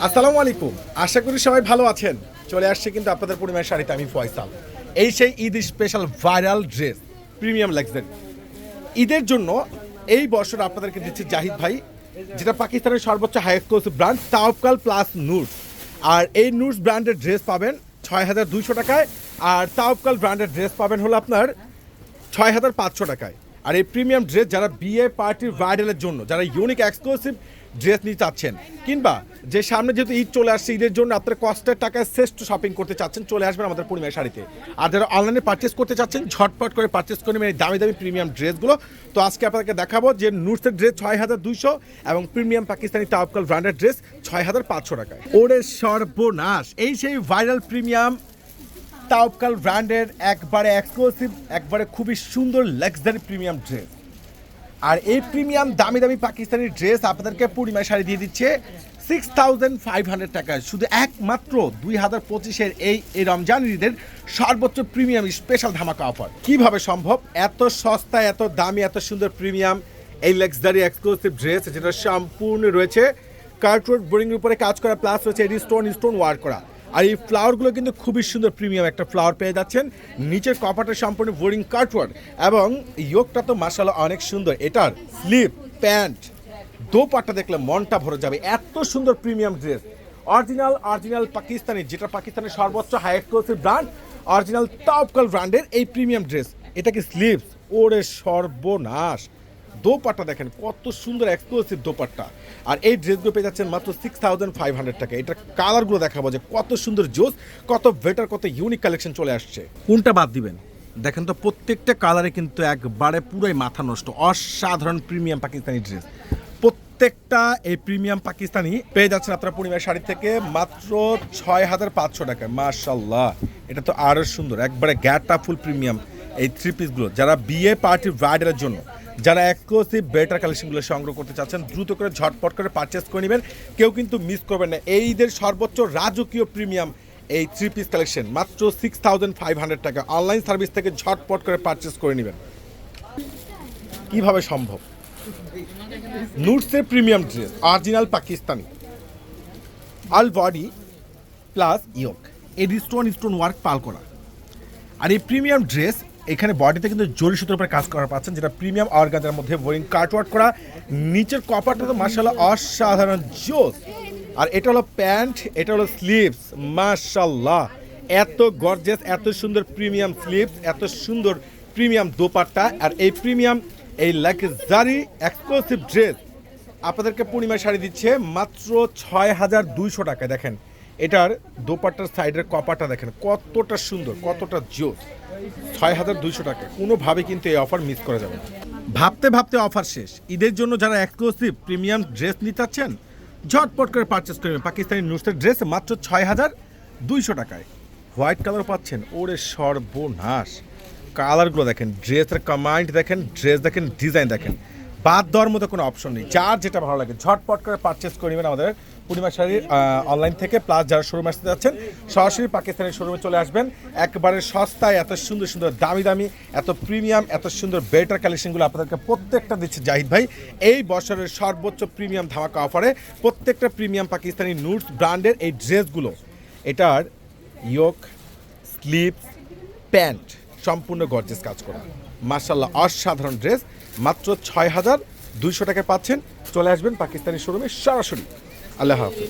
আসসালামু আলাইকুম। আশা করি সবাই ভালো আছেন। চলে আসছে কিন্তু আপনাদের পরিমাণ শাড়িতে আমি ফয়সাল। এই সেই Eid special viral dress premium luxury ঈদের জন্য এই বছর আপনাদেরকে দিচ্ছে জাহিদ ভাই, যেটা পাকিস্তানের সর্বোচ্চ high exclusive brand Tawakkal plus নুটস আর এই নুটস ব্র্যান্ডের ড্রেস পাবেন ছয় হাজার দুইশো টাকায়, আর তাওকাল ব্র্যান্ডের ড্রেস পাবেন হলো আপনার ছয় হাজার পাঁচশো টাকায়। আর এই প্রিমিয়াম ড্রেস যারা বিয়ে পার্টির ভাইরালের জন্য, যারা ইউনিক এক্সক্লুসিভ ড্রেস নিতে চাচ্ছেন, কিংবা যে সামনে যেহেতু ঈদ চলে আসছে, ঈদের জন্য আপনার কষ্টের টাকায় শ্রেষ্ঠ শপিং করতে চাচ্ছেন, চলে আসবেন আমাদের পূর্ণিমা শাড়িতে। আর যারা অনলাইনে পারচেস করতে চাচ্ছেন, ঝটপট করে পারচেস করে নেবেন দামি দামি প্রিমিয়াম ড্রেসগুলো। তো আজকে আপনাদেরকে দেখাবো যে নুটসের ড্রেস ছয় হাজার দুইশো এবং প্রিমিয়াম পাকিস্তানি তাওকাল ব্র্যান্ডের ড্রেস ছয় হাজার পাঁচশো টাকায়। ওরে সর্বনাশ! এই সেই ভাইরাল প্রিমিয়াম তাওকাল ব্র্যান্ডের একবারে এক্সক্লুসিভ একবারে খুবই সুন্দর লাক্সারি প্রিমিয়াম ড্রেস আর এই প্রিমিয়াম দামি দামি পাকিস্তানি ড্রেস আপনাদেরকে পূর্ণিমায় শাড়ি দিয়ে দিচ্ছে সিক্স থাউজেন্ড ফাইভ হান্ড্রেড টাকা শুধু একমাত্র দুই হাজার পঁচিশের এই এই রমজান ঈদের সর্বোচ্চ প্রিমিয়াম স্পেশাল ধামাকা অফার কীভাবে সম্ভব? এত সস্তা, এত দামি, এত সুন্দর প্রিমিয়াম এই লাক্সারি এক্সক্লুসিভ ড্রেস যেটা সম্পূর্ণ রয়েছে। কার্টওয়ার্ক বোরিং উপরে কাজ করা প্লাস রয়েছে এটি স্টোন স্টোন ওয়ার্ক করা। আর এই ফ্লাওয়ারগুলো কিন্তু খুবই সুন্দর প্রিমিয়াম একটা ফ্লাওয়ার পেয়ে যাচ্ছেন। নিচের কপাটা সম্পূর্ণ বোরিং কাটওয়ার্ড এবং ইয়োগটা তো মাসাল্লাহ অনেক সুন্দর। এটার স্লিপ প্যান্ট দোপাট্টা দেখলে মনটা ভরে যাবে। এত সুন্দর premium dress original original Pakistani, যেটা পাকিস্তানের সর্বোচ্চ হাই এক্সক্লুসিভ ব্র্যান্ড অরিজিনাল টপকাল ব্র্যান্ডের এই প্রিমিয়াম ড্রেস এটা কি স্লিপস ওরে সর্বনাশ। দোপাট্টা দেখেন, কত সুন্দর এক্সক্লুসিভ দোপাট্টা। আর এই ড্রেসগুলো পেয়ে যাচ্ছেন মাত্র সিক্স থাউজেন্ড ফাইভ হান্ড্রেড টাকা। এটার কালারগুলো দেখাবো যে কত সুন্দর জোস কত বেটার কত ইউনিক কালেকশন চলে আসছে। কোনটা বাদ দিবেন? দেখেন তো প্রত্যেকটা কালারে কিন্তু একবারে পুরোই মাথা নষ্ট, অসাধারণ প্রিমিয়াম পাকিস্তানি ড্রেস প্রত্যেকটা এই প্রিমিয়াম পাকিস্তানি পেয়ে যাচ্ছেন আপনার পূর্ণিমার শাড়ি থেকে মাত্র ছয় হাজার পাঁচশো টাকায় মার্শাল্লাহ এটা তো আরও সুন্দর, একবারে গ্যাটা ফুল প্রিমিয়াম এই থ্রি পিসগুলো যারা বিয়ে পার্টি ব্রাইডালের জন্য যারা এক্সক্লুসিভ বেটার কালেকশনগুলো সংগ্রহ করতে চাচ্ছেন, দ্রুত করে ঝটপট করে পারচেস করে নেবেন। কেউ কিন্তু মিস করবেন না। এই ঈদের সর্বোচ্চ রাজকীয় প্রিমিয়াম এই থ্রি পিস কালেকশন মাত্র সিক্স থাউজেন্ড ফাইভ হান্ড্রেড টাকা। অনলাইন সার্ভিস থেকে ঝটপট করে পারচেস করে নেবেন। কীভাবে সম্ভব? নুটসের premium dress original Pakistani all body plus yoke এডি স্টোন স্টোন ওয়ার্ক পাল করা আর এই প্রিমিয়াম ড্রেস এখানে বডিতে কিন্তু জরি সুতোর উপরে কাজ করা পাচ্ছেন, যেটা প্রিমিয়াম অর্গানজার মধ্যে বোরিং কাটওয়ার্ক করা। নিচের কপারটা তো মার্শাল্লাহ অসাধারণ, জোস। আর এটা হলো প্যান্ট, এটা হলো স্লিভস মার্শাল্লাহ এত গর্জেস এত সুন্দর প্রিমিয়াম স্লিভস এত সুন্দর প্রিমিয়াম দোপাট্টা। আর এই প্রিমিয়াম, এই লাক্সারি এক্সক্লুসিভ ড্রেস আপনাদেরকে পূর্ণিমা শাড়ি দিচ্ছে মাত্র ছয় হাজার দুইশো টাকায়, দেখেন। এটার দোপাট্টার সাইডের কপাটা দেখেন, কতটা সুন্দর, কতটা জোর ছয় হাজার দুইশো টাকা। কোনোভাবে কিন্তু এই অফার মিস করা যাবে না। ভাবতে ভাবতে অফার শেষ। ঈদের জন্য যারা এক্সক্লুসিভ প্রিমিয়াম ড্রেস নিতে চাচ্ছেন, ঝটপট করে পারচেস করবেন পাকিস্তানি নুসের ড্রেস মাত্র ছয় হাজার দুইশো টাকায়। হোয়াইট কালার পাচ্ছেন, ওরে সর্বনাশ। কালারগুলো দেখেন ড্রেসের কমান্ড দেখেন ড্রেস দেখেন ডিজাইন দেখেন। বাদ দেওয়ার মতো কোনো অপশন নেই। যার যেটা ভালো লাগে, ঝটপট করে পারচেস করে নেবেন আমাদের পূর্ণিমা শাড়ির অনলাইন থেকে প্লাস যারা শোরুমে আসতে যাচ্ছেন, সরাসরি পাকিস্তানের শোরুমে চলে আসবেন। একবারে সস্তায়, এত সুন্দর সুন্দর দামি দামি, এত প্রিমিয়াম এত সুন্দর বেটার কালেকশনগুলো আপনাদেরকে প্রত্যেকটা দিচ্ছে জাহিদ ভাই। এই বছরের সর্বোচ্চ প্রিমিয়াম ধামাকা অফারে প্রত্যেকটা প্রিমিয়াম পাকিস্তানি নুটস ব্র্যান্ডের এই ড্রেসগুলো এটার ইয়োক স্লিপ প্যান্ট সম্পূর্ণ গর্জেস কাজ করা। মার্শাল্লাহ অসাধারণ ড্রেস মাত্র ছয় হাজার দুইশো টাকায় পাচ্ছেন। চলে আসবেন পাকিস্তানি শোরুমে সরাসরি। আল্লাহ হাফিজ